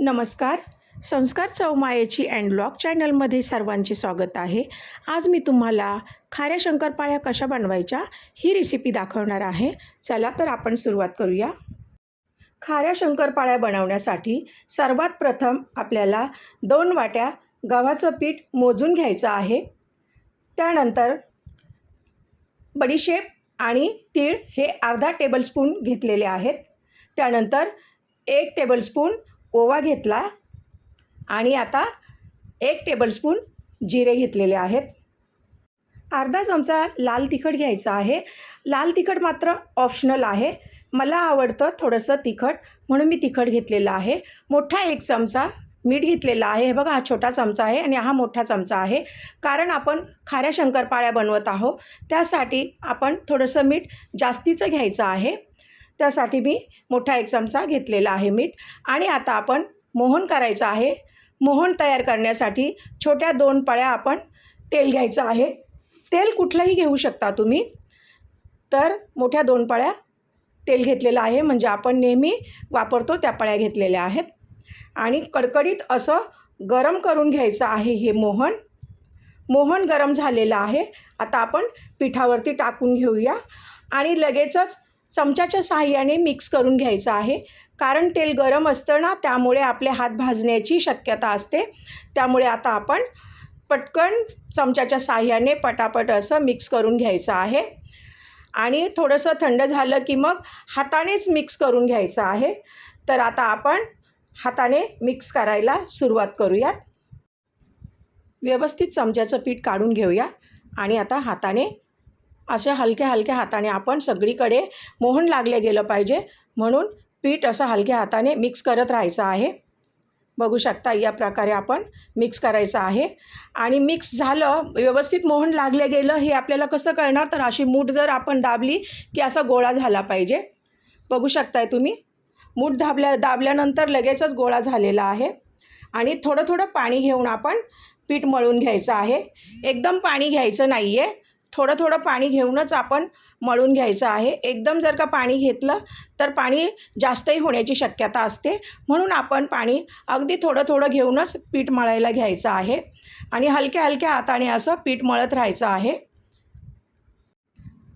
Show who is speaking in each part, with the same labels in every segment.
Speaker 1: नमस्कार. संस्कार चौमायेची and blog चॅनलमध्ये सर्वांचे स्वागत आहे. आज मी तुम्हाला खाऱ्या शंकरपाळ्या कशा बनवायच्या ही रेसिपी दाखवणार आहे. चला तर आपण सुरुवात करूया. खाऱ्या शंकरपाळ्या बनवण्यासाठी सर्वात प्रथम आपल्याला दोन वाट्या गव्हाचं पीठ मोजून घ्यायचं आहे. त्यानंतर बडीशेप आणि तीळ हे अर्धा टेबलस्पून घेतलेले आहेत. त्यानंतर एक टेबलस्पून ओवा घेतला आणि आता एक टेबलस्पून जिरे घेतलेले आहेत. अर्धा चमचा लाल तिखट घ्यायचा आहे. लाल तिखट मात्र ऑप्शनल आहे. मला आवडतं थोडंसं तिखट म्हणून मी तिखट घेतलेलं आहे. मोठा एक चमचा मीठ घेतलेला आहे. हे बघा हा छोटा चमचा आहे आणि हा मोठा चमचा आहे. कारण आपण खाऱ्या शंकरपाळ्या बनवत आहोत त्यासाठी आपण थोडंसं मीठ जास्तीचं घ्यायचं आहे. त्यासाठी मी मोठा एक चमचा घेतलेला आहे मीठ. आणि आता आपण मोहन करायचं आहे. मोहन तयार करण्यासाठी छोट्या दोन पळ्या आपण तेल घ्यायचं आहे. तेल कुठलंही घेऊ शकता तुम्ही. तर मोठ्या दोन पळ्या तेल घेतलेलं आहे. म्हणजे आपण नेहमी वापरतो त्या पळ्या घेतलेल्या आहेत. आणि कडकडीत असं गरम करून घ्यायचं आहे हे मोहन. मोहन गरम झालेलं आहे. आता आपण पिठावरती टाकून घेऊया. आणि लगेचच चमच्याच्या साहाय्याने मिक्स करून घ्यायचं आहे. कारण तेल गरम असतं ना त्यामुळे आपले हात भाजण्याची शक्यता असते. त्यामुळे आता आपण पटकन चमच्याच्या साहाय्याने पटापट असं मिक्स करून घ्यायचं आहे. आणि थोडंसं थंड झालं की मग हातानेच मिक्स करून घ्यायचं आहे. तर आता आपण हाताने मिक्स करायला सुरुवात करूयात. व्यवस्थित चमच्याचं पीठ काढून घेऊया. आणि आता हाताने अशा हलक्या हलक्या हाताने आपण सगळीकडे मोहन लागले गेलं पाहिजे. म्हणून पीठ असं हलक्या हाताने मिक्स करत राहायचं आहे. बघू शकता या प्रकारे आपण मिक्स करायचं आहे. आणि मिक्स झालं व्यवस्थित मोहन लागले गेलं हे आपल्याला कसं कळणार? तर अशी मूठ जर आपण दाबली की असा गोळा झाला पाहिजे. बघू शकताय तुम्ही? मूठ दाबल्या दाबल्यानंतर लगेचच गोळा झालेला आहे. आणि थोडं थोडं पाणी घेऊन आपण पीठ मळून घ्यायचं आहे. एकदम पाणी घ्यायचं नाही आहे थोडं थोडं पाणी घेऊनच आपण मळून घ्यायचं आहे. एकदम जर का पाणी घेतलं तर पाणी जास्तही होण्याची शक्यता असते. म्हणून आपण पाणी अगदी थोडं थोडं घेऊनच पीठ मळायला घ्यायचं आहे. आणि हलक्या हलक्या हाताने असं पीठ मळत राहायचं आहे.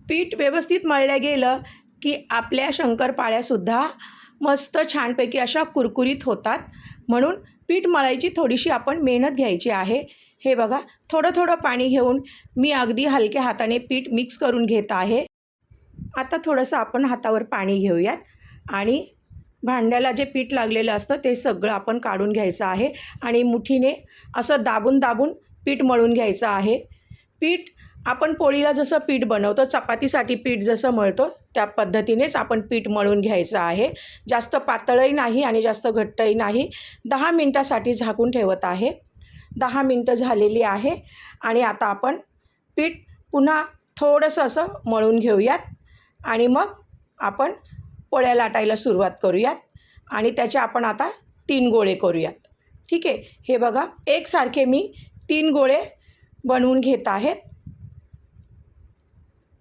Speaker 1: पीठ व्यवस्थित मळलं गेलं की आपल्या शंकरपाळ्यासुद्धा मस्त छानपैकी अशा कुरकुरीत होतात. म्हणून पीठ मळायची थोडीशी आपण मेहनत घ्यायची आहे. हे बघा थोडं थोडं पाणी घेऊन मी अगदी हलक्या हाताने पीठ मिक्स करून घेत आहे. आता थोडंसं आपण हातावर पाणी घेऊयात आणि भांड्याला जे पीठ लागलेलं असतं ते सगळं आपण काढून घ्यायचं आहे आणि मुठीने असं दाबून दाबून पीठ मळून घ्यायचं आहे. पीठ आपण पोळीला जसं पीठ बनवतो चपातीसाठी पीठ जसं मळतो त्या पद्धतीनेच आपण पीठ मळून घ्यायचं आहे. जास्त पातळही नाही आणि जास्त घट्टही नाही. दहा मिनटासाठी झाकून ठेवत आहे. दहा मिनटं झालेली आहे आणि आता आपण पीठ पुन्हा थोडंसं असं मळून घेऊयात आणि मग आपण पोळ्या लाटायला सुरुवात करूयात आणि त्याचे आपण आता तीन गोळे करूयात. ठीक आहे? हे बघा एकसारखे मी तीन गोळे बनवून घेत आहेत.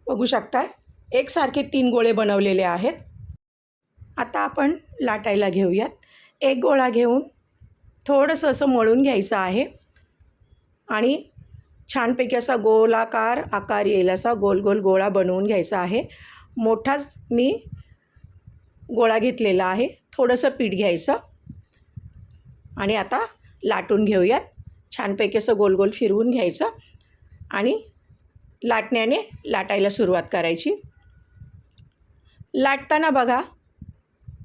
Speaker 1: बघू शकताय? एकसारखे तीन गोळे बनवलेले आहेत. आता आपण लाटायला घेऊयात. एक गोळा घेऊन थोडंसं असं मळून घ्यायचं आहे. आणि छानपैकी असा गोलाकार आकार येईल असा गोल गोल गोळा बनवून घ्यायचा आहे. मोठाच मी गोळा घेतलेला आहे. थोडंसं पीठ घ्यायचं. आणि आता लाटून घेऊयात. छानपैकी असं गोल गोल फिरवून घ्यायचं. आणि लाटण्याने लाटायला सुरुवात करायची. लाटताना बघा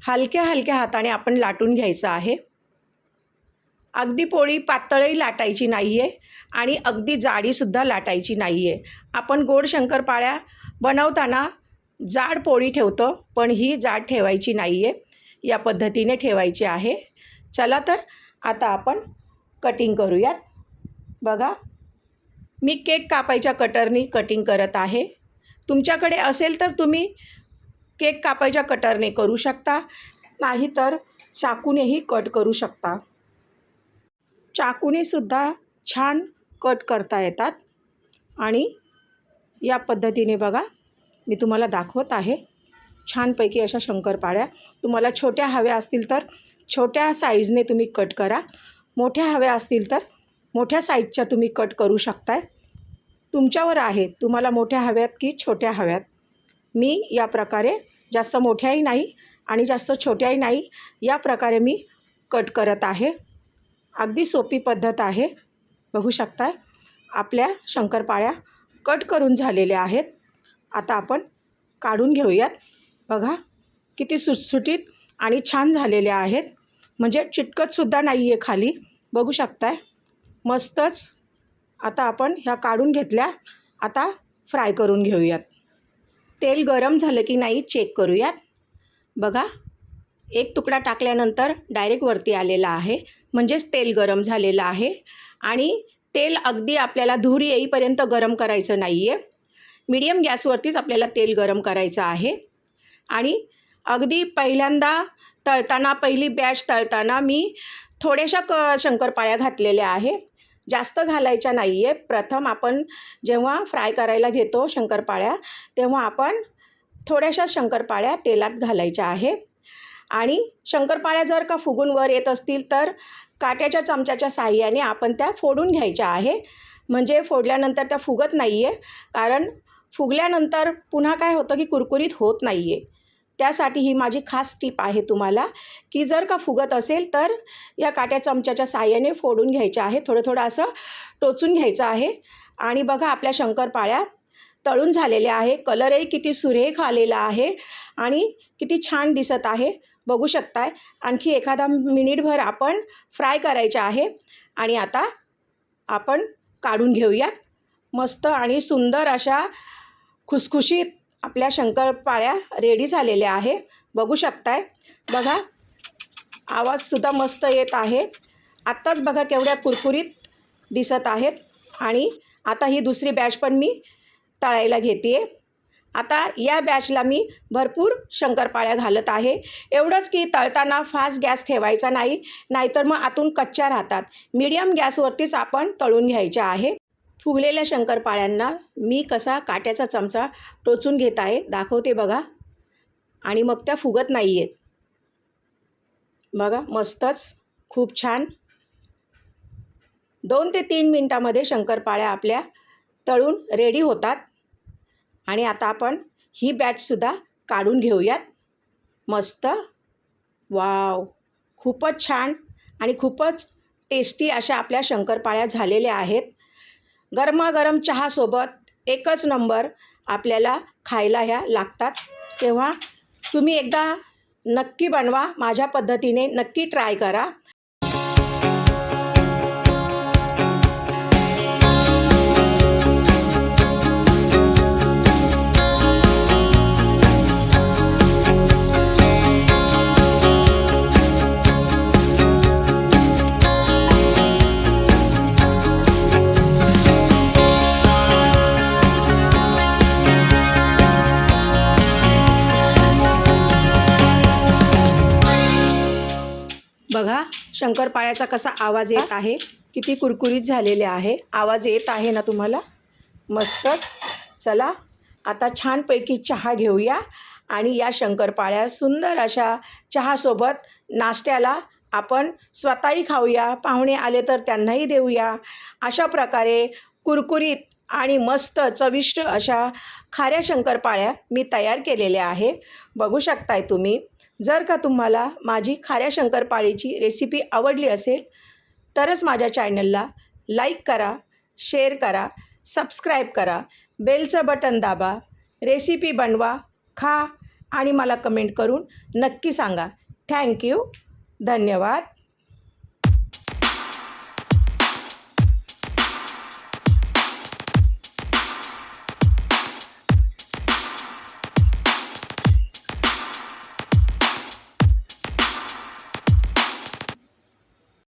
Speaker 1: हलक्या हलक्या हाताने आपण लाटून घ्यायचं आहे. अगदी पोळी पातळही लाटायची नाही आहे आणि अगदी जाडीसुद्धा लाटायची नाही आहे आपण गोड शंकरपाळ्या बनवताना जाड पोळी ठेवतो पण ही जाड ठेवायची नाही आहे या पद्धतीने ठेवायची आहे. चला तर आता आपण कटिंग करूयात. बघा मी केक कापायच्या कटरनी कटिंग करत आहे. तुमच्याकडे असेल तर तुम्ही केक कापायच्या कटरने करू शकता नाहीतर चाकूनेही कट करू शकता. चाकूनेसुद्धा छान कट करता येतात. आणि या पद्धतीने बघा मी तुम्हाला दाखवत आहे. छानपैकी अशा शंकरपाळ्या. तुम्हाला छोट्या हव्या असतील तर छोट्या साईजने तुम्ही कट करा. मोठ्या हव्या असतील तर मोठ्या साईजच्या तुम्ही कट करू शकताय. तुमच्यावर आहे. तुम्हाला मोठ्या हव्यात की छोट्या हव्यात. मी या प्रकारे जास्त मोठ्याही नाही आणि जास्त छोट्याही नाही. या प्रकारे मी कट करत आहे. अगदी सोपी पद्धत आहे. बघू शकताय आपल्या शंकरपाळ्या कट करून झालेल्या आहेत. आता आपण काढून घेऊयात. बघा किती सुटसुटीत आणि छान झालेल्या आहेत. म्हणजे चिटकतसुद्धा नाही आहे खाली. बघू शकताय मस्तच. आता आपण ह्या काढून घेतल्या आता फ्राय करून घेऊयात. तेल गरम झालं की नाही चेक करूयात. बघा एक तुकडा टाकल्यानंतर डायरेक्ट वरती आलेला आहे. म्हणजेच तेल गरम झालेलं आहे. आणि तेल अगदी आपल्याला धूर येईपर्यंत गरम करायचं नाही आहे मिडियम गॅसवरतीच आपल्याला तेल गरम करायचं आहे. आणि अगदी पहिल्यांदा तळताना पहिली बॅच तळताना मी थोड्याशा क शंकरपाळ्या घातलेल्या आहे. जास्त घालायच्या नाही आहे प्रथम आपण जेव्हा फ्राय करायला घेतो शंकरपाळ्या तेव्हा आपण थोड्याशा शंकरपाळ्या तेलात घालायच्या आहे. आणि शंकरपाळ्या जर का फुगून वर येत असतील तर काट्याच्या चमच्याच्या साह्याने आपण त्या फोडून घ्यायच्या आहे. म्हणजे फोडल्यानंतर त्या फुगत नाही आहे कारण फुगल्यानंतर पुन्हा काय होतं की कुरकुरीत होत नाही आहे त्यासाठी ही माझी खास टीप आहे तुम्हाला की जर का फुगत असेल तर या काट्या चमच्याच्या साह्याने फोडून घ्यायच्या आहे. थोडं थोडं असं टोचून घ्यायचं आहे. आणि बघा आपल्या शंकरपाळ्या तळून झालेल्या आहे. कलरही किती सुरेख आलेला आहे आणि किती छान दिसत आहे. बघू शकताय. आणखी एखादा मिनिटभर आपण फ्राय करायचे आहे. आणि आता आपण काढून घेऊयात. मस्त आणि सुंदर अशा खुसखुशीत आपल्या शंकरपाळ्या रेडी झालेल्या आहे. बघू शकताय. बघा आवाजसुद्धा मस्त येत आहे. आत्ताच बघा केवढ्या कुरकुरीत दिसत आहेत. आणि आता ही दुसरी बॅच पण मी तळायला घेते आहे आता या बॅचला मी भरपूर शंकरपाळ्या घालत आहे. एवढंच की तळताना फास्ट गॅस ठेवायचा नाही नाहीतर मग आतून कच्च्या राहतात. मीडियम गॅसवरतीच आपण तळून घ्यायच्या आहे. फुगलेल्या शंकरपाळ्यांना मी कसा काट्याचा चमचा टोचून घेत आहे दाखवते बघा. आणि मग त्या फुगत नाही आहेत बघा मस्तच. खूप छान. दोन ते तीन मिनटामध्ये शंकरपाळ्या आपल्या तळून रेडी होतात. आणि आता आपण ही बॅचसुद्धा काढून घेऊयात. मस्त. वाव. खूपच छान आणि खूपच टेस्टी अशा आपल्या शंकरपाळ्या झालेल्या आहेत. गरमागरम चहासोबत एकच नंबर आपल्याला खायला ह्या लागतात. तेव्हा तुम्ही एकदा नक्की बनवा. माझ्या पद्धतीने नक्की ट्राय करा. शंकरपाळ्याचा कसा आवाज येत आहे? किती कुरकुरीत झालेले आहे? आवाज येत आहे ना तुम्हाला? मस्तच चला आता छानपैकी चहा घेऊया आणि या शंकरपाळ्या सुंदर अशा चहासोबत नाश्त्याला आपण स्वतःही खाऊया. पाहुणे आले तर त्यांनाही देऊया. अशा प्रकारे कुरकुरीत आणि मस्त चविष्ट अशा खाऱ्या शंकरपाळ्या मी तयार केलेल्या आहे. बघू शकताय तुम्ही. जर का तुम्हाला माझी खाऱ्या शंकरपाळीची रेसिपी आवडली असेल तरच माझ्या चॅनलला लाईक करा शेअर करा सबस्क्राईब करा बेलचं बटन दाबा रेसिपी बनवा खा आणि मला कमेंट करून नक्की सांगा. थँक्यू धन्यवाद.